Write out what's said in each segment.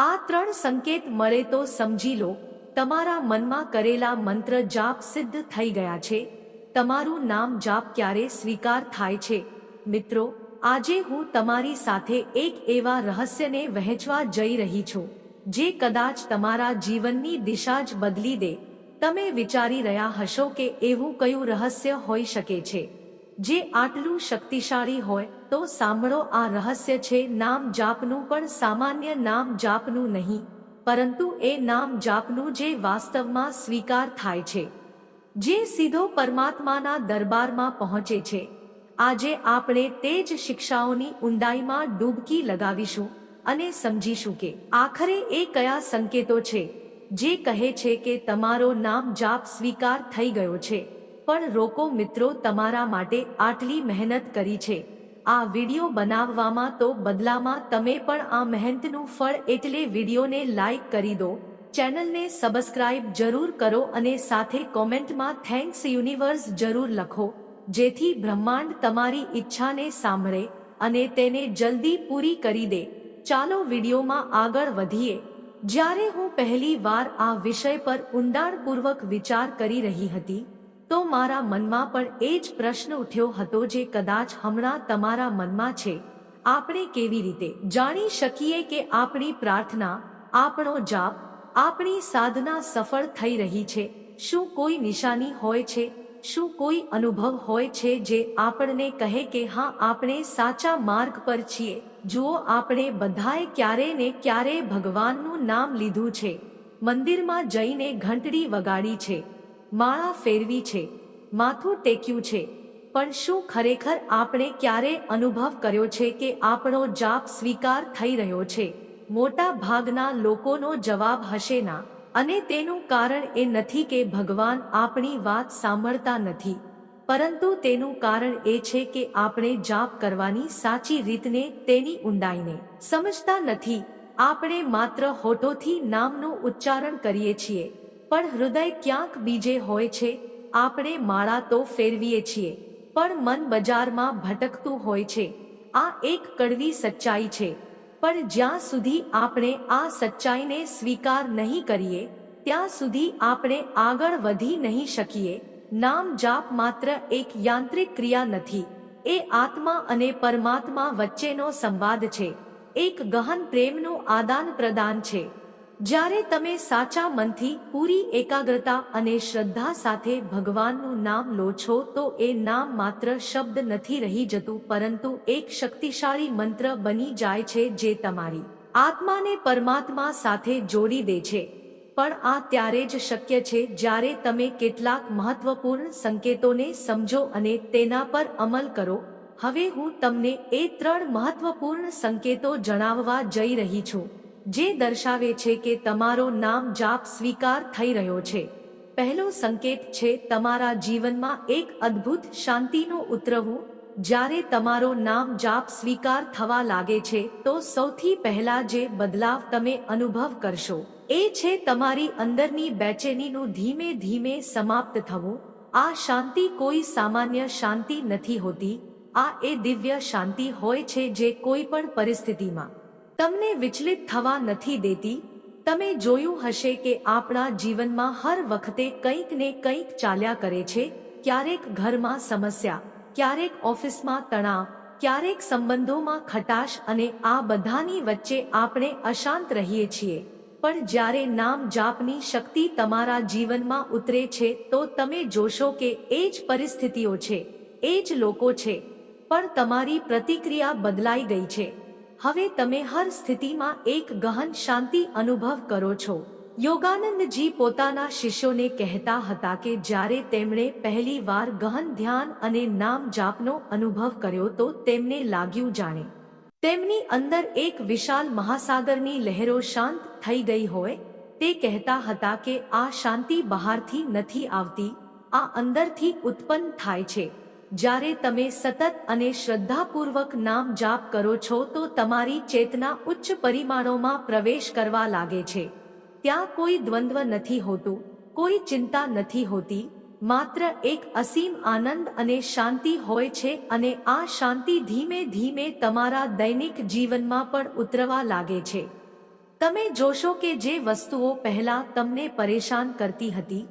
આ ત્રણ સંકેત મળે તો સમજી લો, તમારા મનમાં કરેલા મંત્ર જાપ સિદ્ધ થઈ ગયા છે. તમારું નામ જાપ ક્યારે સ્વીકાર થાય છે? મિત્રો, આજે હું તમારી સાથે એક એવા રહસ્યને વહેંચવા જઈ રહી છું, જે કદાચ તમારા જીવનની દિશા જ બદલી દે. તમે વિચારી રહ્યા હશો કે એવું કયું રહસ્ય હોઈ શકે છે. જે આટલું શક્તિશાળી હોય, તો સાંભળો આ રહસ્ય છે, નામ જાપનું પણ સામાન્ય નામ જાપનું નહીં, પરંતુ એ નામ જાપનું જે વાસ્તવમાં સ્વીકાર થાય છે. જે સીધો પરમાત્માના દરબારમાં પહોંચે છે. આજે આપણે તે જ શિક્ષાઓની ઊંડાઈમાં ડૂબકી લગાવીશું અને સમજીશું કે આખરે એ કયા સંકેતો છે, જે કહે છે કે તમારો નામ જાપ સ્વીકાર થઈ ગયો છે. પણ રોકો મિત્રો તમારા માટે આટલી મહેનત કરી છે. આ વિડિયો બનાવવામાં તો બદલામાં તમે પણ આ મહેનતનું ફળ એટલે વિડિયોને લાઈક કરી દો. ચેનલને સબસ્ક્રાઇબ જરૂર કરો અને સાથે કોમેન્ટમાં થેન્ક્સ યુનિવર્સ જરૂર લખો. જેથી બ્રહ્માંડ તમારી ઈચ્છાને સાંભળે અને તેને જલ્દી પૂરી કરી દે. ચાલો વિડિયોમાં આગળ વધીએ. જ્યારે હું પહેલી વાર આ વિષય પર ઊંડાણપૂર્વક વિચાર કરી રહી હતી તો મારા મનમાં પણ એ જ પ્રશ્ન ઉઠ્યો હતો જે કદાચ હમણાં તમારા મનમાં છે. આપણે કેવી રીતે જાણી શકીએ કે આપણી પ્રાર્થના, આપણો જાપ, આપણી સાધના સફળ થઈ રહી છે? શું કોઈ નિશાની હોય છે? શું કોઈ અનુભવ હોય છે જે આપણને કહે કે હા, આપણે સાચા માર્ગ પર છીએ? જુઓ, આપણે બધાએ ક્યારે ને ક્યારે ભગવાનનું નામ લીધું છે. મંદિરમાં જઈને ઘંટડી વગાડી છે. માળા ફેરવી છે, માથું ટેક્યું છે. પણ શું ખરેખર આપણે ક્યારે અનુભવ કર્યો છે કે આપણો જાપ સ્વીકાર થઈ રહ્યો છે? મોટા ભાગના લોકોનો જવાબ હશે ના. અને તેનું કારણ એ નથી કે ભગવાન આપણી વાત સાંભળતા નથી. પરંતુ તેનું કારણ એ છે કે આપણે જાપ કરવાની સાચી રીતને તેની ઊંડાઈને સમજતા નથી. આપણે માત્ર હોઠોથી નામનું ઉચ્ચારણ કરીએ છીએ. પણ હૃદય ક્યાંક બીજે હોય છે, આપણે માળા તો ફેરવીએ છીએ, પણ મન બજારમાં ભટકતું હોય છે, આ એક કડવી સચ્ચાઈ છે, પણ જ્યાં સુધી આપણે આ સચ્ચાઈને સ્વીકાર નહીં કરીએ, ત્યાં સુધી આપણે આગળ વધી નહીં શકીએ, નામ જાપ માત્ર એક યાંત્રિક ક્રિયા નથી, એ આત્મા અને પરમાત્મા વચ્ચેનો સંવાદ છે, એક ગહન પ્રેમનું આદાન પ્રદાન છે. જ્યારે તમે સાચા મનથી પૂરી એકાગ્રતા અને શ્રદ્ધા સાથે ભગવાનનું નામ લો છો, તો એ નામ માત્ર શબ્દ નથી રહી જતું, પરંતુ એક શક્તિશાળી મંત્ર બની જાય છે જે તમારી આત્માને પરમાત્મા સાથે જોડી દે છે. પણ આ ત્યારે જ શક્ય છે જ્યારે તમે કેટલાક મહત્વપૂર્ણ સંકેતોને સમજો અને તેના પર અમલ કરો. હવે હું તમને એ ત્રણ મહત્વપૂર્ણ સંકેતો જણાવવા જઈ રહી છું. જે દર્શાવે છે કે તમારો નામ જાપ સ્વીકાર થઈ રહ્યો છે. પહેલો સંકેત છે તમારા જીવનમાં એક અદ્ભુત શાંતિનું ઉતરવું. જ્યારે તમારો નામ જાપ સ્વીકાર થવા લાગે છે, તો સૌથી પહેલા જે બદલાવ તમે અનુભવ કરશો, એ છે તમારી અંદરની બેચેનીનું ધીમે ધીમે સમાપ્ત થવું. આ શાંતિ કોઈ સામાન્ય શાંતિ નથી હોતી. આ એ દિવ્ય શાંતિ હોય છે જે કોઈ પણ પરિસ્થિતિમાં તમને વિચલિત થવા નથી દેતી. તમે જોયું હશે કે આપણા જીવનમાં હર વખતે કંઈક ને કંઈક ચાલ્યા કરે છે. ક્યારેક ઘરમાં સમસ્યા, ક્યારેક ઓફિસમાં તણાવ, ક્યારેક સંબંધોમાં ખટાશ અને આ બધાની વચ્ચે આપણે અશાંત રહીએ છીએ. પણ જ્યારે નામ જાપની શક્તિ તમારા જીવનમાં ઉતરે છે, તો તમે જોશો કે એ જ પરિસ્થિતિઓ છે, એ જ લોકો છે. પણ તમારી પ્રતિક્રિયા બદલાઈ ગઈ છે. હવે તમે હર સ્થિતિમાં એક ગહન શાંતિ અનુભવ કરો છો. યોગાનંદજી પોતાના શિષ્યોને કહેતા હતા કે જ્યારે તેમણે પહેલી વાર ગહન ધ્યાન અને નામ જાપનો અનુભવ કર્યો તો તેમને લાગ્યું જાણે. તેમની અંદર એક વિશાલ મહાસાગરની લહેરો શાંત થઈ ગઈ હોય. તે કહેતા હતા કે આ શાંતિ બહારથી નથી આવતી, આ અંદરથી ઉત્પન્ન થાય છે. જ્યારે તમે સતત અને શ્રદ્ધાપૂર્વક નામ જાપ કરો છો તો તમારી ચેતના ઉચ્ચ પરિમાણોમાં પ્રવેશ કરવા લાગે છે. ત્યાં કોઈ દ્વંદ્વ નથી હોતું, કોઈ ચિંતા નથી હોતી, માત્ર એક અસીમ આનંદ અને શાંતિ હોય છે અને આ શાંતિ ધીમે ધીમે તમારા દૈનિક જીવનમાં પણ ઉતરવા લાગે છે. તમે જોશો કે જે વસ્તુઓ પહેલા તમને પરેશાન કરતી હતી,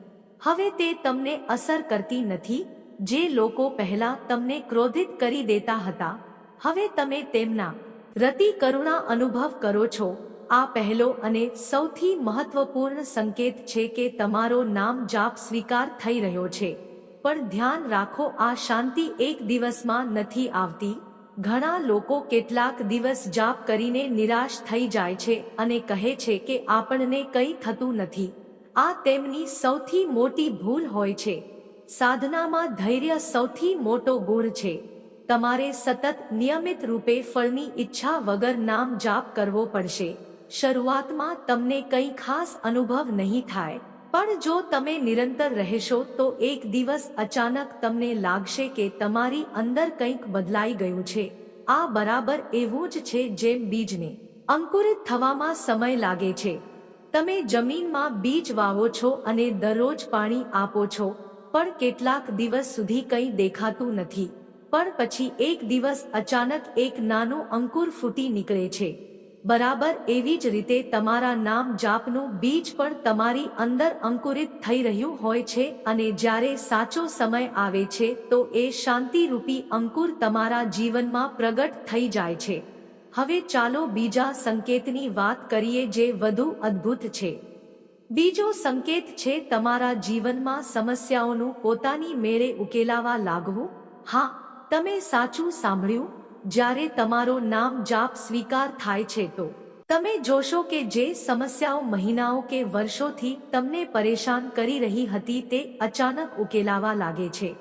હવે તે તમને અસર કરતી નથી જે લોકો પહેલા તમને ક્રોધિત કરી દેતા હતા, હવે તમે તેમના રતિ કરુણા અનુભવ કરો છો. આ પહેલો અને સૌથી મહત્વપૂર્ણ સંકેત છે કે તમારો નામ જાપ સ્વીકાર થઈ રહ્યો છે. પણ ધ્યાન રાખો, આ શાંતિ એક દિવસમાં નથી આવતી. ઘણા લોકો કેટલાક દિવસ જાપ કરીને નિરાશ થઈ જાય છે અને કહે છે કે આપણને કંઈ થતું નથી. આ તેમની સૌથી મોટી ભૂલ હોય છે. સાધનામાં ધૈર્ય સૌથી મોટો ગુણ છે. તમારે સતત નિયમિત રૂપે ફળની ઈચ્છા વગર નામ જાપ કરવો પડશે. શરૂઆતમાં તમને કંઈ ખાસ અનુભવ નહીં થાય. પણ જો તમે નિરંતર રહેશો તો એક દિવસ અચાનક તમને લાગશે કે તમારી અંદર કંઈક બદલાઈ ગયું છે. આ બરાબર એવું જ છે જેમ બીજને. અંકુરિત થવામાં સમય લાગે છે. તમે જમીનમાં બીજ વાવો છો અને દરરોજ પાણી આપો છો. પણ કેટલાક દિવસ સુધી કંઈ દેખાતું નથી. પણ પછી એક દિવસ અચાનક એક નાનું અંકુર ફૂટી નીકળે છે. બરાબર એવી જ રીતે તમારા નામ જાપનું બીજ પણ તમારી અંદર અંકુરિત થઈ રહ્યું હોય છે અને જ્યારે સાચો સમય આવે છે તો એ શાંતિરૂપી અંકુર તમારા જીવનમાં પ્રગટ થઈ જાય છે. હવે ચાલો બીજા સંકેતની વાત કરીએ જે વધુ અદ્ભુત છે. બીજો સંકેત છે તમારા જીવનમાં સમસ્યાઓનું પોતાની મેળે ઉકેલાવા લાગવું. હા, તમે સાચું સાંભળ્યું? જ્યારે તમારો નામ જાપ સ્વીકાર થાય છે તો. તમે જોશો કે જે સમસ્યાઓ મહિનાઓ કે વર્ષોથી તમને પરેશાન કરી રહી હતી તે અચાનક ઉકેલાવા લાગે છે.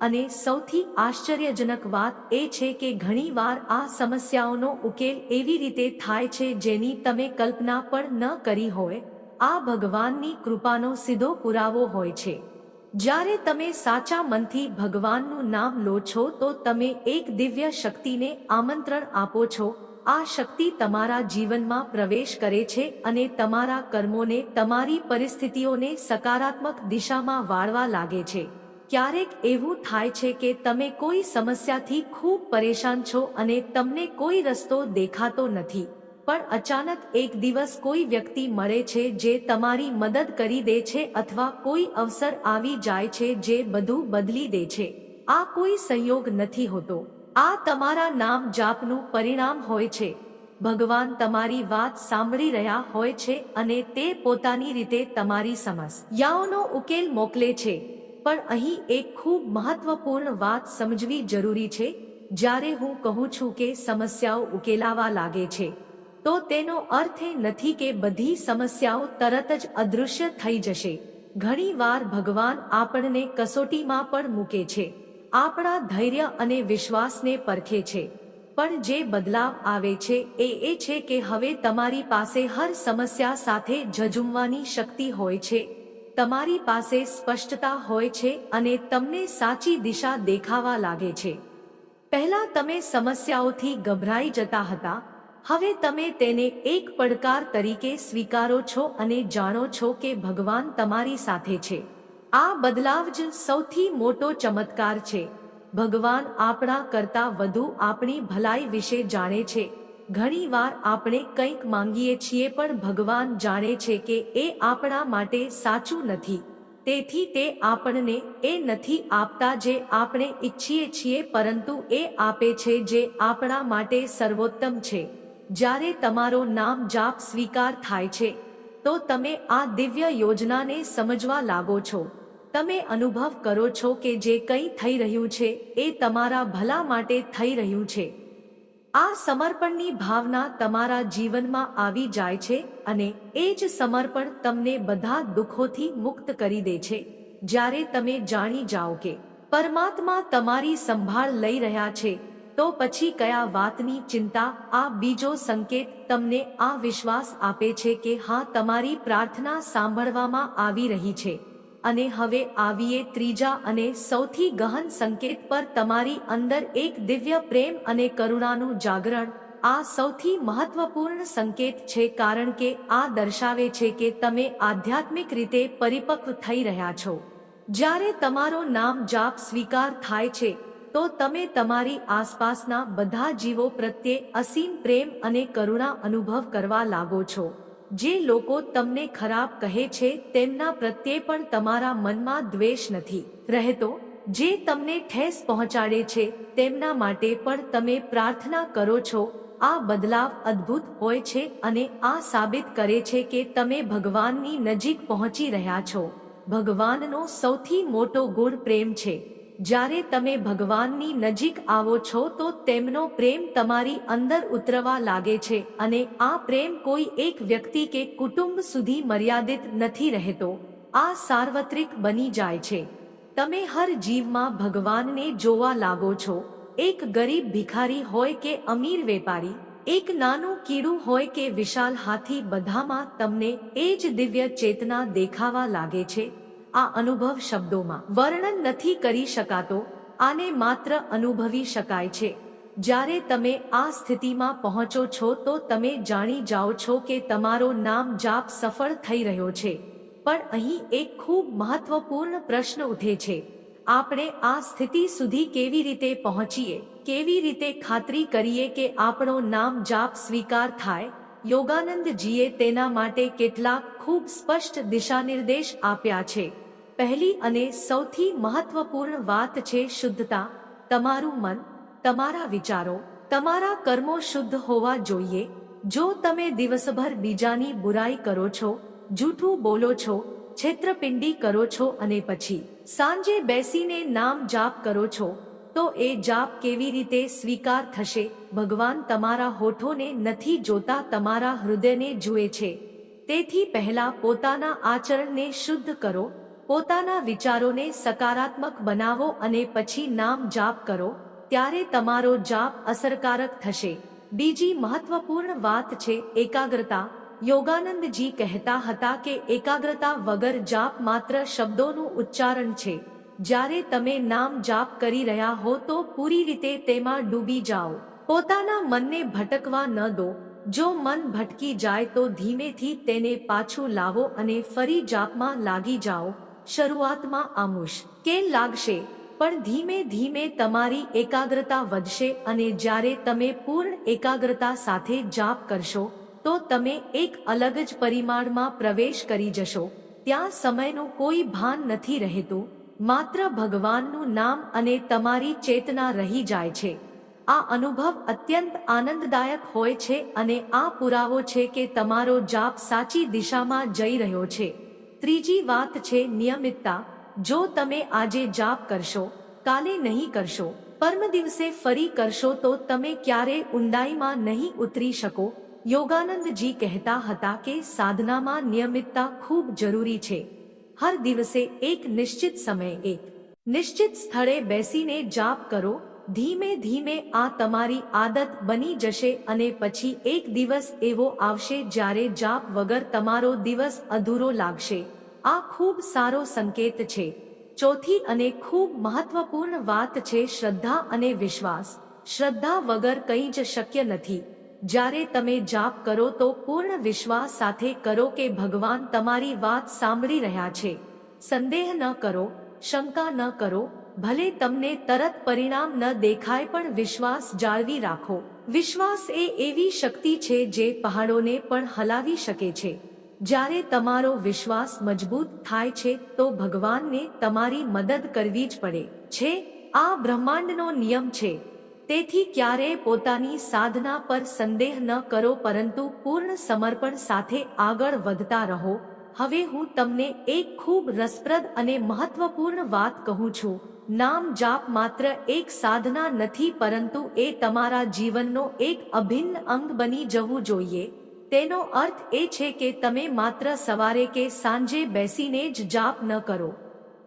અને સૌથી આશ્ચર્યજનક વાત એ છે કે ઘણીવાર આ સમસ્યાઓનો ઉકેલ એવી રીતે થાય છે જેની તમે કલ્પના પણ ન કરી હોય. આ ભગવાનની કૃપાનો સીધો પુરાવો હોય છે. જ્યારે તમે સાચા મનથી ભગવાનનું નામ લો છો તો તમે એક દિવ્ય શક્તિને આમંત્રણ આપો છો. આ શક્તિ તમારા જીવનમાં પ્રવેશ કરે છે અને તમારા કર્મોને તમારી પરિસ્થિતિઓને સકારાત્મક દિશામાં વાળવા લાગે છે. ક્યારેક એવું થાય છે કે તમે કોઈ સમસ્યાથી ખૂબ પરેશાન છો અને તમને કોઈ રસ્તો દેખાતો નથી. પણ અચાનક એક દિવસ કોઈ વ્યક્તિ મળે છે જે તમારી મદદ કરી દે છે અથવા કોઈ અવસર આવી જાય છે જે બધું બદલી દે છે. આ કોઈ સંયોગ નથી હોતો. આ તમારા નામ જાપનું પરિણામ હોય છે. ભગવાન તમારી વાત સાંભળી રહ્યા હોય છે અને તે પોતાની રીતે તમારી સમસ્યાઓનો ઉકેલ મોકલે છે. પણ અહીં એક ખૂબ મહત્વપૂર્ણ વાત સમજવી જરૂરી છે. જ્યારે હું કહું છું કે સમસ્યાઓ ઉકેલાવા લાગે છે. તો તેનો અર્થ એ નથી કે બધી સમસ્યાઓ તરત જ અદૃશ્ય થઈ જશે. ઘણીવાર ભગવાન આપણને કસોટીમાં પણ મૂકે છે. આપણા ધૈર્ય અને વિશ્વાસને પરખે છે. પણ જે બદલાવ આવે છે એ એ છે કે હવે તમારી પાસે હર સમસ્યા સાથે ઝઝુમવાની શક્તિ હોય છે. તમારી પાસે સ્પષ્ટતા હોય છે અને તમને સાચી દિશા દેખાવા લાગે છે. પહેલા તમે સમસ્યાઓથી ગભરાઈ જતા હતા હવે તમે તેને એક પડકાર તરીકે સ્વીકારો છો અને જાણો છો કે ભગવાન તમારી સાથે છે. આ બદલાવ જ સૌથી મોટો ચમત્કાર છે. ભગવાન આપણા કરતા વધુ આપણી ભલાઈ વિશે જાણે છે. ઘણીવાર આપણે કંઈક માંગીએ છીએ પણ ભગવાન જાણે છે કે એ આપણા માટે સાચું નથી. તેથી તે આપણને એ નથી આપતા જે આપણે ઈચ્છીએ છીએ પરંતુ એ આપે છે જે આપણા માટે સર્વોત્તમ છે. જ્યારે તમારો નામ જાપ સ્વીકાર થાય છે, તો તમે આ દિવ્ય યોજનાને સમજવા લાગો છો. તમે અનુભવ કરો છો કે જે કંઈ થઈ રહ્યું છે, એ તમારા ભલા માટે થઈ રહ્યું છે. આ સમર્પણની ભાવના તમારા જીવનમાં આવી જાય છે અને એ જ સમર્પણ તમને બધા દુઃખોથી મુક્ત કરી દે છે. જ્યારે તમે જાણી જાઓ કે પરમાત્મા તમારી સંભાળ લઈ રહ્યા છે તો પછી કયા વાતની ચિંતા? આ બીજો સંકેત તમને આ વિશ્વાસ આપે છે કે હા, તમારી પ્રાર્થના સાંભળવામાં આવી રહી છે. અને હવે આવીએ ત્રીજા અને સૌથી ગહન સંકેત પર તમારી અંદર એક દિવ્ય પ્રેમ અને કરુણાનું જાગરણ. આ સૌથી મહત્વપૂર્ણ સંકેત છે કારણ કે આ દર્શાવે છે કે તમે આધ્યાત્મિક રીતે પરિપક્વ થઈ રહ્યા છો. જ્યારે તમારો નામ જાપ સ્વીકાર થાય છે તો તમે તમારી આસપાસના બધા જીવો પ્રત્યે અસીમ પ્રેમ અને કરુણા અનુભવ કરવા લાગો છો. જે લોકો તમને ખરાબ કહે છે, તેમના પ્રત્યે પણ તમારા મનમાં દ્વેષ નથી. રહેતો, જે તમને ઠેસ પહોંચાડે છે, તેમના માટે પણ તમે પ્રાર્થના કરો છો, આ બદલાવ અદ્ભુત હોય છે અને આ સાબિત કરે છે કે તમે ભગવાનની નજીક પહોંચી રહ્યા છો. ભગવાનનો સૌથી મોટો ગુણ પ્રેમ છે. જ્યારે તમે ભગવાનની નજીક આવો છો તો તેમનો પ્રેમ તમારી અંદર ઉતરવા લાગે છે અને આ પ્રેમ કોઈ એક વ્યક્તિ કે કુટુંબ સુધી મર્યાદિત નથી રહેતો. આ સાર્વત્રિક બની જાય છે. તમે હર જીવમાં ભગવાનને જોવા લાગો છો. એક ગરીબ ભિખારી હોય કે અમીર વેપારી, એક નાનું કીડું હોય કે વિશાલ હાથી બધામાં તમને એ જ દિવ્ય ચેતના દેખાવા લાગે છે. આ અનુભવ શબ્દોમાં વર્ણન નથી કરી શકાતો, આને માત્ર અનુભવી શકાય છે. જ્યારે તમે આ સ્થિતિમાં પહોંચો છો તો તમે જાણી જાઓ છો કે તમારો નામ જાપ સફળ થઈ રહ્યો છે. પણ અહીં એક ખૂબ મહત્વપૂર્ણ પ્રશ્ન ઉઠે છે. આપણે આ સ્થિતિ સુધી કેવી રીતે પહોંચીએ? કેવી રીતે ખાતરી કરીએ કે આપણો નામ જાપ સ્વીકાર થાય? યોગાનંદજીએ તેના માટે કેટલાક ખૂબ સ્પષ્ટ દિશાનિર્દેશ આપ્યા છે. પહેલી અને સૌથી મહત્વપૂર્ણ વાત છે શુદ્ધતા. તમારું મન, તમારા વિચારો, તમારા કર્મો શુદ્ધ હોવા જોઈએ. જો તમે દિવસભર બીજાની બુરાઈ કરો છો, જૂઠું બોલો છો, છેત્રપિંડી કરો છો અને પછી સાંજે બેસીને નામ જાપ કરો છો, તો એ જાપ કેવી રીતે સ્વીકાર થશે, ભગવાન તમારા હોઠોને નથી જોતા, તમારા હૃદયને જુએ છે. તેથી પહેલા પોતાના આચરણને શુદ્ધ કરો પોતાના વિચારોને સકારાત્મક બનાવો અને પછી નામ જાપ કરો, ત્યારે તમારો જાપ અસરકારક થશે. બીજી મહત્વપૂર્ણ વાત છે એકાગ્રતા. યોગાનંદજી કહેતા હતા કે એકાગ્રતા વગર જાપ માત્ર શબ્દોનું ઉચ્ચારણ છે. જ્યારે તમે નામ જાપ કરી રહ્યા હો તો પૂરી રીતે તેમાં ડૂબી જાઓ. પોતાના મનને ભટકવા ન દો. જો મન ભટકી જાય તો ધીમેથી તેને પાછું લાવો અને ફરી જાપમાં લાગી જાઓ. શરૂઆતમાં આ મુશ્કેલ લાગશે? પણ ધીમે ધીમે તમારી એકાગ્રતા વધશે અને જ્યારે તમે પૂર્ણ એકાગ્રતા સાથે જાપ કરશો, તો તમે એક અલગ જ પરિમાણમાં પ્રવેશ કરી જશો. ત્યાં સમયનું કોઈ ભાન નથી રહેતું, માત્ર ભગવાનનું નામ અને તમારી ચેતના રહી જાય છે. આ અનુભવ અત્યંત આનંદદાયક હોય છે અને આ પુરાવો છે કે તમારો જાપ સાચી દિશામાં જઈ રહ્યો છે. ત્રીજી વાત છે નિયમિતતા. જો તમે આજે જાપ કરશો, કાલે નહીં કરશો, પરમ દિવસે ફરી કરશો તો તમે ક્યારે ઊંડાઈમાં નહીં ઉતરી શકો? યોગાનંદજી કહેતા હતા કે સાધનામાં નિયમિતતા ખૂબ જરૂરી છે. હર દિવસે એક નિશ્ચિત સમયે એક. નિશ્ચિત સ્થળે બેસીને જાપ કરો ધીમે ધીમે આ તમારી આદત બની જશે અને પછી એક દિવસ એવો આવશે જ્યારે જાપ વગર તમારો દિવસ અધૂરો લાગશે. આ ખૂબ સારો સંકેત છે. ચોથી અને ખૂબ મહત્વપૂર્ણ વાત છે શ્રદ્ધા અને વિશ્વાસ. શ્રદ્ધા વગર કંઈ જ શક્ય નથી. જ્યારે તમે જાપ કરો તો પૂર્ણ વિશ્વાસ સાથે કરો કે ભગવાન તમારી વાત સાંભળી રહ્યા છે. સંદેહ ન કરો, શંકા ન કરો ભલે તમને તરત પરિણામ ન દેખાય પણ વિશ્વાસ જાળવી રાખો. વિશ્વાસ એ એવી શક્તિ છે જે પહાડોને પણ હલાવી શકે છે. જ્યારે તમારો વિશ્વાસ મજબૂત થાય છે તો ભગવાનને તમારી મદદ કરવી જ પડે છે. આ બ્રહ્માંડનો નિયમ છે. તેથી ક્યારેય પોતાની સાધના પર સંદેહ ન કરો પરંતુ પૂર્ણ સમર્પણ સાથે આગળ વધતા રહો. હવે હું તમને એક ખૂબ રસપ્રદ અને મહત્વપૂર્ણ વાત કહું છું. નામ જાપ માત્ર એક સાધના નથી પરંતુ એ તમારા જીવનનો એક અભિન્ન અંગ બની જવું જોઈએ. તેનો અર્થ એ છે કે તમે માત્ર સવારે કે સાંજે બેસીને જ જાપ ન કરો.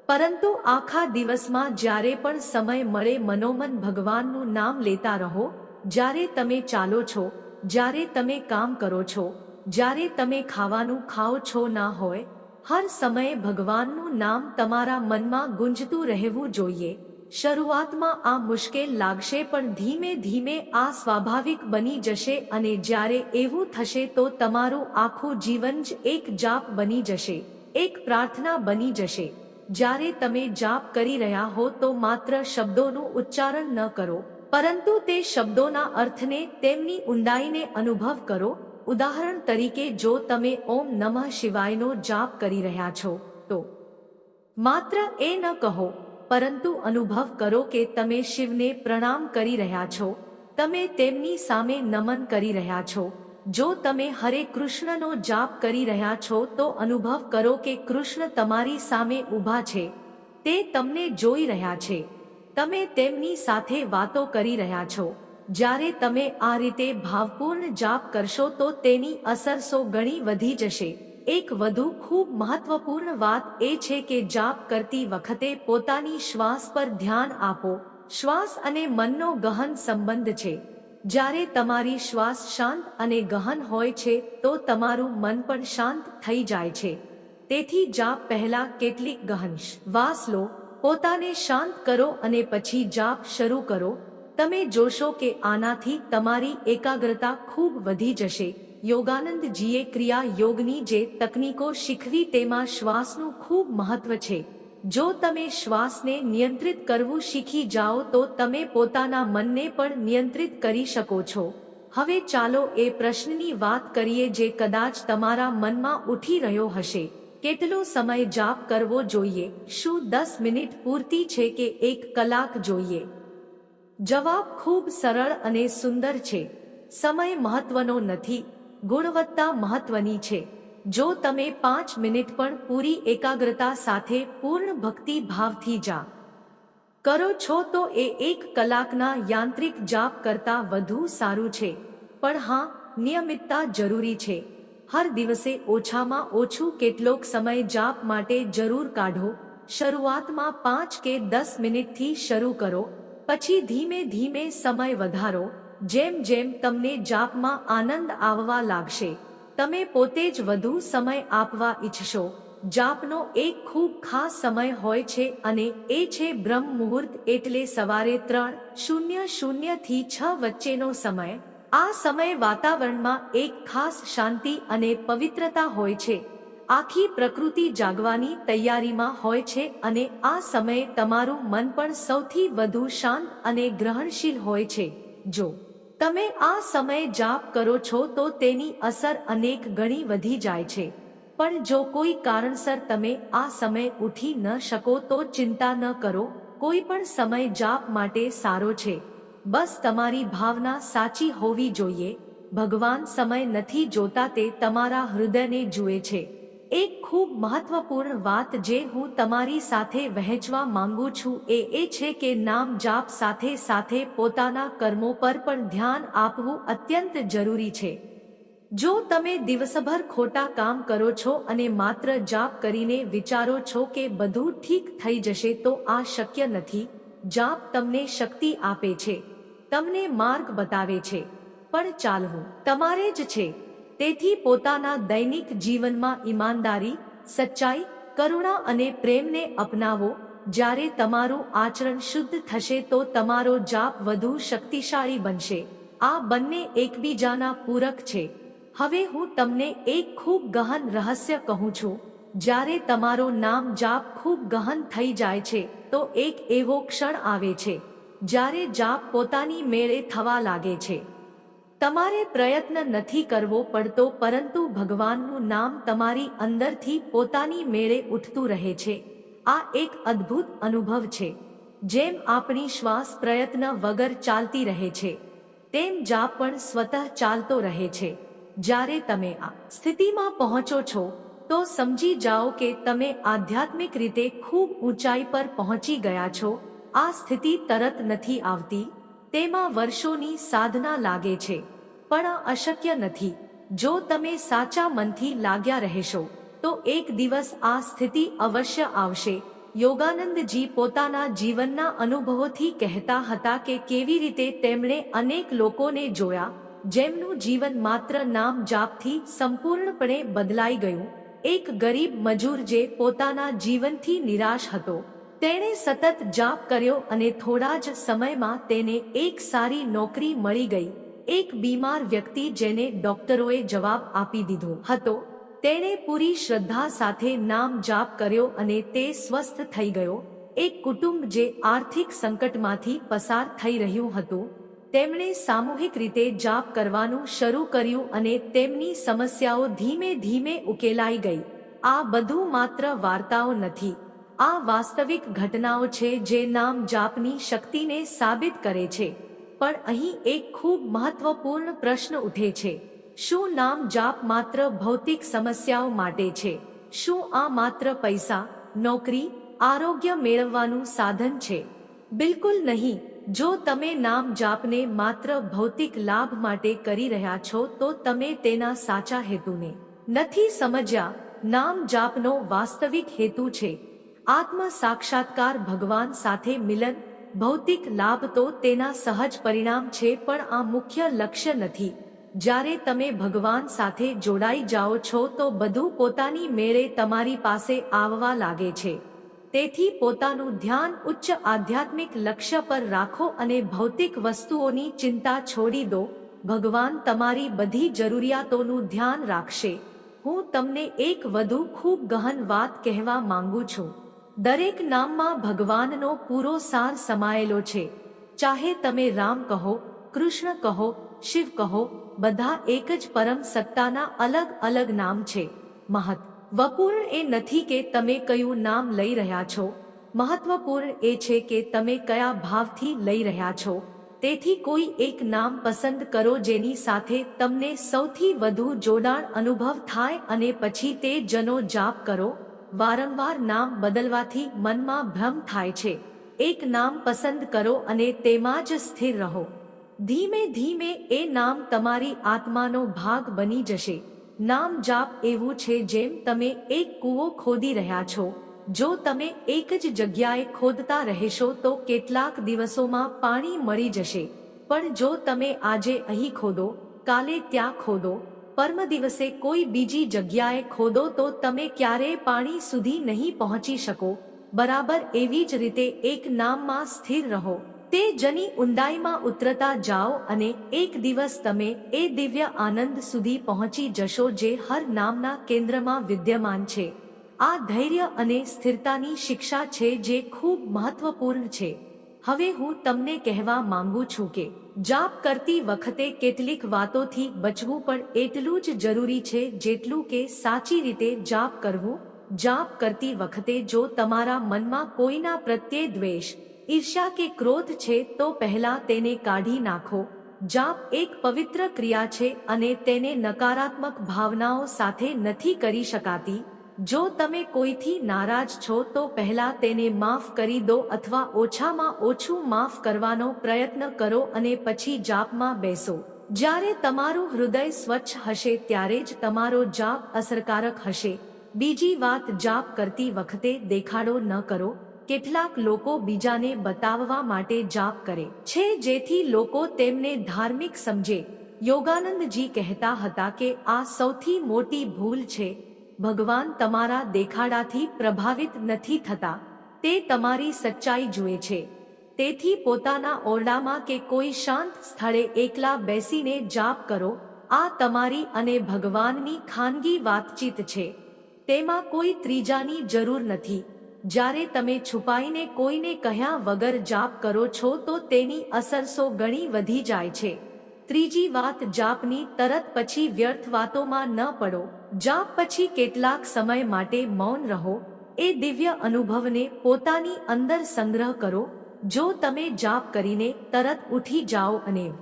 પરંતુ આખા દિવસમાં જ્યારે પણ સમય મળે મનોમન ભગવાનનું નામ લેતા રહો, જ્યારે તમે ચાલો છો, જ્યારે તમે કામ કરો છો, જ્યારે તમે ખાવાનું ખાઓ છો ના હોય હર સમયે ભગવાનનું નામ તમારા મનમાં ગુંજતું રહેવું જોઈએ. શરૂઆતમાં આ મુશ્કેલ લાગશે પણ ધીમે ધીમે આ સ્વાભાવિક બની જશે અને જ્યારે એવું થશે તો તમારું આખું જીવન જ એક જાપ બની જશે, એક પ્રાર્થના બની જશે. જ્યારે તમે જાપ કરી રહ્યા હો તો માત્ર શબ્દોનું ઉચ્ચારણ ન કરો, પરંતુ તે શબ્દોના અર્થને તેમની ઊંડાઈને અનુભવ કરો ઉદાહરણ તરીકે જો તમે ઓમ નમઃ શિવાયનો જાપ કરી રહ્યા છો, તો માત્ર એ ન કહો, પરંતુ અનુભવ કરો કે તમે શિવને પ્રણામ કરી રહ્યા છો, તમે તેમની સામે નમન કરી રહ્યા છો. જો તમે હરે કૃષ્ણનો જાપ કરી રહ્યા છો, તો અનુભવ કરો કે કૃષ્ણ તમારી સામે ઊભા છે, તે તમને જોઈ રહ્યા છે. તમે તેમની સાથે વાતો કરી રહ્યા છો. જ્યારે તમે આ રીતે ભાવપૂર્ણ જાપ કરશો તો તેની અસર સો ગણી વધી જશે. એક વધુ ખૂબ મહત્વપૂર્ણ વાત એ છે કે જાપ કરતી વખતે પોતાની શ્વાસ પર ધ્યાન આપો. શ્વાસ અને મનનો ગહન સંબંધ છે. જ્યારે તમારી શ્વાસ શાંત અને ગહન હોય છે, તો તમારું મન પણ શાંત થઈ જાય છે. તેથી જાપ પહેલા કેટલીક ગહન શ્વાસ લો. પોતાને શાંત કરો અને પછી જાપ શરૂ કરો. તમે જોશો કે આનાથી તમારી એકાગ્રતા ખૂબ વધી જશે. યોગાનંદજીએ ક્રિયા યોગની જે તકનીકો શીખવી તેમાં શ્વાસનું ખૂબ મહત્વ છે. જો તમે શ્વાસને નિયંત્રિત કરવું શીખી જાઓ તો તમે પોતાના મનને પણ નિયંત્રિત કરી શકો છો. હવે ચાલો એ પ્રશ્નની વાત કરીએ જે કદાચ તમારા મનમાં ઉઠી રહ્યો હશે. કેટલો સમય જાપ કરવો જોઈએ? શું દસ મિનિટ પૂરતી છે કે એક કલાક જોઈએ? જવાબ ખૂબ સરળ અને સુંદર છે. સમય મહત્વનો નથી, ગુણવત્તા મહત્વની છે. જો તમે પાંચ મિનિટ પણ પૂરી એકાગ્રતા સાથે પૂર્ણ ભક્તિ ભાવથી જા. કરો છો તો એ એક કલાકના યાંત્રિક જાપ કરતા વધુ સારું છે. પણ હા, નિયમિતતા જરૂરી છે. હર દિવસે ઓછામાં ઓછું કેટલોક સમય જાપ માટે જરૂર કાઢો. શરૂઆતમાં પાંચ કે દસ મિનિટથી શરૂ કરો. પછી ધીમે ધીમે સમય વધારો, જેમ જેમ તમને જાપમાં આનંદ આવવા લાગશે, તમે પોતે જ વધુ સમય આપવા ઈચ્છશો. જાપનો એક ખૂબ ખાસ સમય હોય છે અને એ છે બ્રહ્મ મુહૂર્ત એટલે સવારે ત્રણ, શૂન્ય શૂન્યથી છ વચ્ચેનો સમય. આ સમય વાતાવરણમાં એક ખાસ શાંતિ અને પવિત્રતા હોય છે. આખી પ્રકૃતિ જાગવાની તૈયારીમાં હોય છે અને આ સમયે તમારું મન પણ સૌથી વધુ શાંત અને ગ્રહણશીલ હોય છે. જો તમે આ સમયે જાપ કરો છો તો તેની અસર અનેક ગણી વધી જાય છે. પણ જો કોઈ કારણસર તમે આ સમય ઉઠી ન શકો તો ચિંતા ન કરો. કોઈ પણ સમય જાપ માટે સારો છે. બસ તમારી ભાવના સાચી હોવી જોઈએ. ભગવાન સમય નથી જોતા તે તમારા હૃદયને જુએ છે. એક ખૂબ મહત્વપૂર્ણ વાત જે હું તમારી સાથે વહેંચવા માંગુ છું એ એ છે કે નામ જાપ સાથે સાથે પોતાના કર્મો પર પણ ધ્યાન આપવું અત્યંત જરૂરી છે. જો તમે દિવસભર ખોટા કામ કરો છો અને માત્ર જાપ કરીને વિચારો છો કે બધું ઠીક થઈ જશે તો આ શક્ય નથી, જાપ તમને શક્તિ આપે છે. તમને માર્ગ બતાવે છે. પણ ચાલવું તમારે જ છે. તેથી પોતાના દૈનિક જીવનમાં ઈમાનદારી, સચ્ચાઈ, કરુણા અને પ્રેમને અપનાવો. જ્યારે તમારું આચરણ શુદ્ધ થશે તો તમારો જાપ વધુ શક્તિશાળી બનશે. આ બંને એકબીજાના પૂરક છે. હવે હું તમને એક ખૂબ ગહન રહસ્ય કહું છું. જ્યારે તમારો નામ જાપ ખૂબ ગહન થઈ જાય છે, તો એક એવો ક્ષણ આવે છે. જ્યારે જાપ પોતાની મેળે થવા લાગે છે. તમારે પ્રયત્ન નથી કરવો પડતો, પરંતુ ભગવાનનું નામ તમારી અંદરથી પોતાની મેળે ઉઠતું રહે છે. આ એક અદ્ભુત અનુભવ છે, જેમ આપણી શ્વાસ પ્રયત્ન વગર ચાલતી રહે છે, તેમ જાપ પણ સ્વતઃ ચાલતો રહે છે. જ્યારે તમે આ સ્થિતિમાં પહોંચો છો, તો સમજી જાઓ કે તમે આધ્યાત્મિક રીતે ખૂબ ઊંચાઈ પર પહોંચી ગયા છો. આ સ્થિતિ તરત નથી આવતી, તેમાં વર્ષોની સાધના લાગે છે. પણ અશક્ય નથી. જો તમે સાચા મનથી લાગ્યા રહેશો, તો એક દિવસ આ સ્થિતિ અવશ્ય આવશે. યોગાનંદજી પોતાના જીવનના અનુભવોથી કહેતા હતા કે કેવી રીતે તેમણે અનેક લોકોને જોયા, જેમનું જીવન માત્ર નામ જાપથી સંપૂર્ણપણે બદલાઈ ગયું. એક ગરીબ મજૂર જે પોતાના જીવનથી નિરાશ હતો, તેણે સતત જાપ કર્યો અને થોડા જ સમયમાં તેને એક સારી નોકરી મળી ગઈ. એક બીમાર વ્યક્તિ જેને ડોક્ટરોએ જવાબ આપી દીધો હતો. તેણે પૂરી શ્રદ્ધા સાથે નામ જાપ કર્યો અને તે સ્વસ્થ થઈ ગયો. એક કુટુંબ જે આર્થિક સંકટમાંથી પસાર થઈ રહ્યું હતું, તેમણે સામૂહિક રીતે જાપ કરવાનું શરૂ કર્યું અને તેમની સમસ્યાઓ ધીમે ધીમે ઉકેલાઈ ગઈ. આ બધું માત્ર વાર્તાઓ નથી. આ વાસ્તવિક ઘટનાઓ છે જે નામ જાપની શક્તિને સાબિત કરે છે. પણ અહીં એક ખૂબ મહત્વપૂર્ણ પ્રશ્ન ઉઠે છે. શું નામ જાપ માત્ર ભૌતિક સમસ્યાઓ માટે છે? શું આ માત્ર પૈસા, નોકરી, આરોગ્ય મેળવવાનું સાધન છે? બિલકુલ નહીં. જો તમે નામ જાપને માત્ર ભૌતિક લાભ માટે કરી રહ્યા છો, તો તમે તેના સાચા હેતુને નથી સમજ્યા. નામ જાપનો વાસ્તવિક હેતુ છે. આત્મ સાક્ષાત્કાર ભગવાન સાથે મિલન ભૌતિક લાભ તો તેના સહજ પરિણામ છે, પણ આ મુખ્ય લક્ષ્ય નથી. જ્યારે તમે ભગવાન સાથે જોડાઈ જાઓ છો, તો બધું પોતાની મેળે તમારી પાસે આવવા લાગે છે. તેથી પોતાનું ધ્યાન ઉચ્ચ આધ્યાત્મિક લક્ષ્ય પર રાખો અને ભૌતિક વસ્તુઓની ચિંતા છોડી દો. ભગવાન તમારી બધી જરૂરિયાતોનું ધ્યાન રાખશે. હું તમને એક વધુ ખૂબ ગહન વાત કહેવા માંગુ છું. દરેક નામમાં ભગવાનનો પૂરો સાર સમાયેલો છે. ચાહે તમે રામ કહો, કૃષ્ણ કહો, શિવ કહો, બધા એક જ પરમ સત્તાના અલગ અલગ નામ છે. મહત્વપૂર્ણ એ નથી કે તમે કયું નામ લઈ રહ્યા છો. મહત્વપૂર્ણ એ છે કે તમે કયા ભાવથી લઈ રહ્યા છો. તેથી કોઈ એક નામ પસંદ કરો જેની સાથે તમને સૌથી વધુ જોડાણ અનુભવ થાય અને પછી તે જનો જાપ કરો. વારંવાર નામ બદલવાથી મનમાં ભ્રમ થાય છે. એક નામ પસંદ કરો અને તેમાં જ સ્થિર રહો. ધીમે ધીમે એ નામ તમારી આત્માનો ભાગ બની જશે. નામ જાપ એવું છે જેમ તમે એક કૂવો ખોદી રહ્યા છો. જો તમે એક જ જગ્યાએ ખોદતા રહેશો તો કેટલાક દિવસોમાં પાણી મળી જશે. પણ જો તમે આજે અહીં ખોદો, કાલે ત્યાં ખોદો પરમ દિવસે કોઈ બીજી જગ્યાએ ખોદો તો તમે ક્યારેય પાણી સુધી નહીં પહોંચી શકો. બરાબર એવી જ રીતે એક નામમાં સ્થિર રહો. તે જની ઊંડાઈમાં ઉતરતા જાઓ અને એક દિવસ તમે એ દિવ્ય આનંદ સુધી પહોંચી જશો જે હર નામના કેન્દ્રમાં વિદ્યમાન છે. આ ધૈર્ય અને સ્થિરતાની શિક્ષા છે જે ખૂબ મહત્વપૂર્ણ છે. હવે હું તમને કહેવા માંગુ છું કે જાપ કરતી વખતે કેટલીક વાતોથી બચવું પણ એટલું જ જરૂરી છે જેટલું કે સાચી રીતે જાપ કરવું. જાપ કરતી વખતે જો તમારા મનમાં કોઈના પ્રત્યે દ્વેષ, ઈર્ષ્યા કે ક્રોધ છે તો પહેલા તેને કાઢી નાખો. જાપ એક પવિત્ર ક્રિયા છે અને તેને નકારાત્મક ભાવનાઓ સાથે નથી કરી શકાતી. જો તમે કોઈથી નારાજ છો, તો પહેલા તેને માફ કરી દો અથવા ઓછામાં ઓછું માફ કરવાનો પ્રયત્ન કરો અને પછી જાપમાં બેસો. જ્યારે તમારું હૃદય સ્વચ્છ હશે, ત્યારે જ તમારો જાપ અસરકારક હશે. બીજી વાત, જાપ કરતી વખતે દેખાડો ન કરો. કેટલાક લોકો બીજાને બતાવવા માટે જાપ કરે છે, જેથી લોકો તેમને ધાર્મિક સમજે. યોગાનંદજી કહેતા હતા કે આ સૌથી મોટી ભૂલ છે ભગવાન તમારા દેખાડાથી પ્રભાવિત નથી થતા, તે તમારી સચ્ચાઈ જુએ છે. તેથી પોતાના ઓરડામાં કે કોઈ શાંત સ્થળે એકલા બેસીને જાપ કરો, આ તમારી અને ભગવાનની ખાનગી વાતચીત છે. તેમાં કોઈ ત્રીજાની જરૂર નથી. જ્યારે તમે છુપાઈને કોઈને કહ્યા વગર જાપ કરો છો તો તેની અસર સો ગણી વધી જાય છે. ત્રીજી વાત, જાપની તરત પછી વ્યર્થ વાતોમાં ન પડો. જાપ પછી કેટલાક સમય માટે મૌન રહો, એ દિવ્ય અનુભવને પોતાની અંદર સંગ્રહ કરો, જો તમે જાપ કરીને તરત ઉઠી જાઓ અને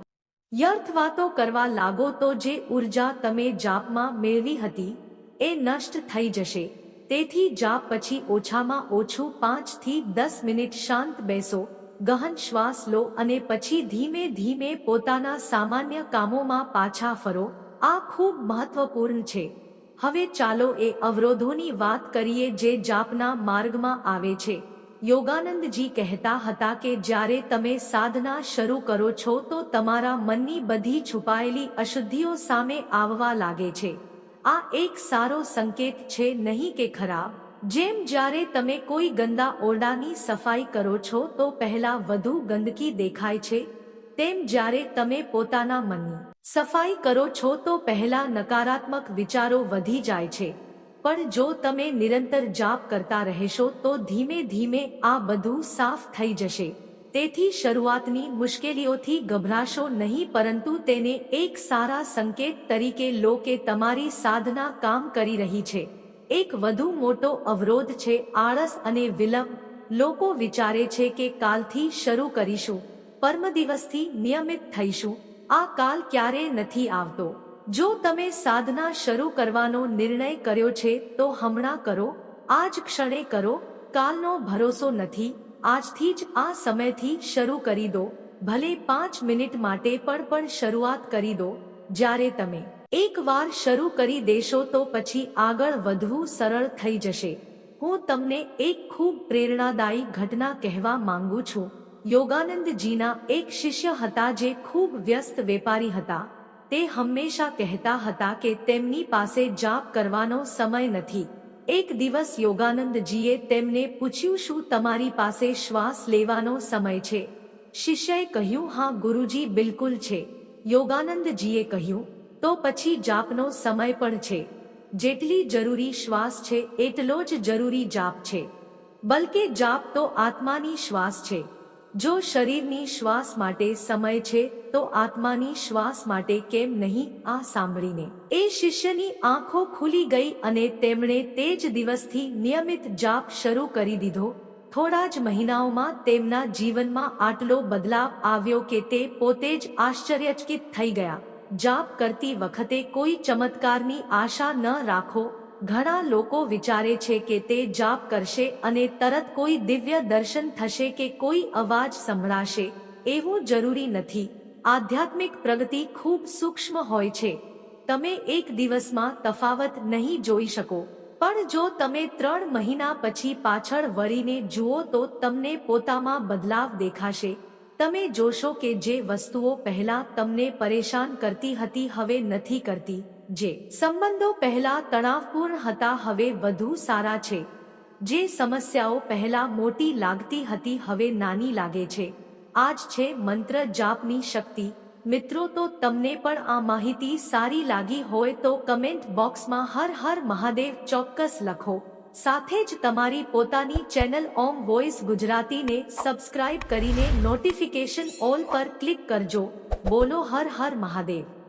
વ્યર્થ વાતો કરવા લાગો તો જે ઊર્જા તમે જાપમાં મેળવી હતી, એ નષ્ટ થઈ જશે. તેથી જાપ પછી ઓછામાં ઓછું પાંચથી દસ મિનિટ શાંત બેસો, ગહન શ્વાસ લો અને પછી ધીમે ધીમે પોતાના સામાન્ય કામોમાં પાછા ફરો. આ ખૂબ મહત્વપૂર્ણ છે. હવે ચાલો એ અવરોધોની વાત કરીએ જે જાપના માર્ગમાં આવે છે. યોગાનંદજી કહેતા હતા કે જ્યારે તમે સાધના શરૂ કરો છો તો તમારા મનની બધી છુપાયેલી અશુદ્ધિઓ સામે આવવા લાગે છે. આ એક સારો સંકેત છે નહીં કે ખરાબ? જેમ જ્યારે તમે કોઈ ગંદા ઓરડાની સફાઈ કરો છો તો પહેલા વધુ ગંદકી દેખાય છે, તેમ જ્યારે તમે પોતાના મનની સફાઈ કરો છો તો પહેલા નકારાત્મક વિચારો વધી જાય છે. પણ જો તમે નિરંતર જાપ કરતા રહેશો તો ધીમે ધીમે આ બધું સાફ થઈ જશે. તેથી શરૂઆતની મુશ્કેલીઓથી ગભરાશો નહીં પરંતુ તેને એક સારા સંકેત તરીકે લો કે તમારી સાધના કામ કરી રહી છે. એક વધુ મોટો અવરોધ છે આળસ અને વિલંબ. લોકો વિચારે છે કે કાલથી શરૂ કરીશું. પરમદિવસથી નિયમિત થઈશું. આ કાલ ક્યારે નથી આવતો. જો તમે સાધના શરૂ કરવાનો નિર્ણય કર્યો છે, તો હમણાં કરો. આજ ક્ષણે કરો. કાલનો ભરોસો નથી. આજથી જ આ સમયથી શરૂ કરી દો. ભલે પાંચ મિનિટ માટે પણ પણ શરૂઆત કરી દો. જ્યારે તમે એકવાર શરૂ કરી દેશો, તો પછી આગળ વધવું સરળ થઈ જશે. હું તમને એક ખૂબ પ્રેરણાદાયી ઘટના કહેવા માંગુ છું. યોગાનંદજીના એક શિષ્ય હતા જે ખૂબ વ્યસ્ત વેપારી હતા. તે હંમેશા કહેતા હતા કે તેમની પાસે જાપ કરવાનો સમય નથી. એક દિવસ યોગાનંદજીએ તેમને પૂછ્યું, શું તમારી પાસે શ્વાસ લેવાનો સમય છે? શિષ્યએ કહ્યું, હા, ગુરુજી, બિલકુલ છે. યોગાનંદજીએ કહ્યું, તો પછી જાપનો સમય પણ છે. જેટલી જરૂરી શ્વાસ છે, એટલો જ જરૂરી જાપ છે. બલકે જાપ તો આત્માની શ્વાસ છે. જો શરીરની શ્વાસ માટે સમય છે, તો આત્માની શ્વાસ માટે કેમ નહીં? આ સાંભળીને. એ શિષ્યની આંખો ખુલી ગઈ અને તેમણે તે જ દિવસથી નિયમિત જાપ શરૂ કરી દીધો. થોડા જ મહિનાઓમાં તેમના જીવનમાં આટલો બદલાવ આવ્યો કે તે પોતે જ આશ્ચર્યચકિત થઈ ગયા. જાપ કરતી વખતે કોઈ ચમત્કારની આશા ન રાખો ઘણા લોકો વિચારે છે કે તે જાપ કરશે અને તરત કોઈ દિવ્ય દર્શન થશે કે કોઈ અવાજ સંભળાશે, એવું જરૂરી નથી. આધ્યાત્મિક પ્રગતિ ખૂબ સૂક્ષ્મ હોય છે. તમે એક દિવસમાં તફાવત નહીં જોઈ શકો, પણ જો તમે ત્રણ મહિના પછી પાછળ વળીને જુઓ તો તમને પોતામાં બદલાવ દેખાશે. તમે જોશો કે જે વસ્તુઓ પહેલા તમને પરેશાન કરતી હતી, હવે નથી કરતી. જે સંબંધો પહેલા તણાવપૂર્ણ હતા, હવે વધુ સારા છે. જે સમસ્યાઓ પહેલા મોટી લાગતી હતી, હવે નાની લાગે છે. આજ છે મંત્ર જાપની શક્તિ. મિત્રો, તો તમને પણ આ માહિતી સારી લાગી હોય તો કમેન્ટ બોક્સમાં હર હર મહાદેવ ચોક્કસ લખો. સાથે જ તમારી પોતાની ચેનલ ઓમ વોઇસ ગુજરાતીને સબસ્ક્રાઇબ કરીને નોટિફિકેશન ઓલ પર ક્લિક કરજો. બોલો હર હર મહાદેવ.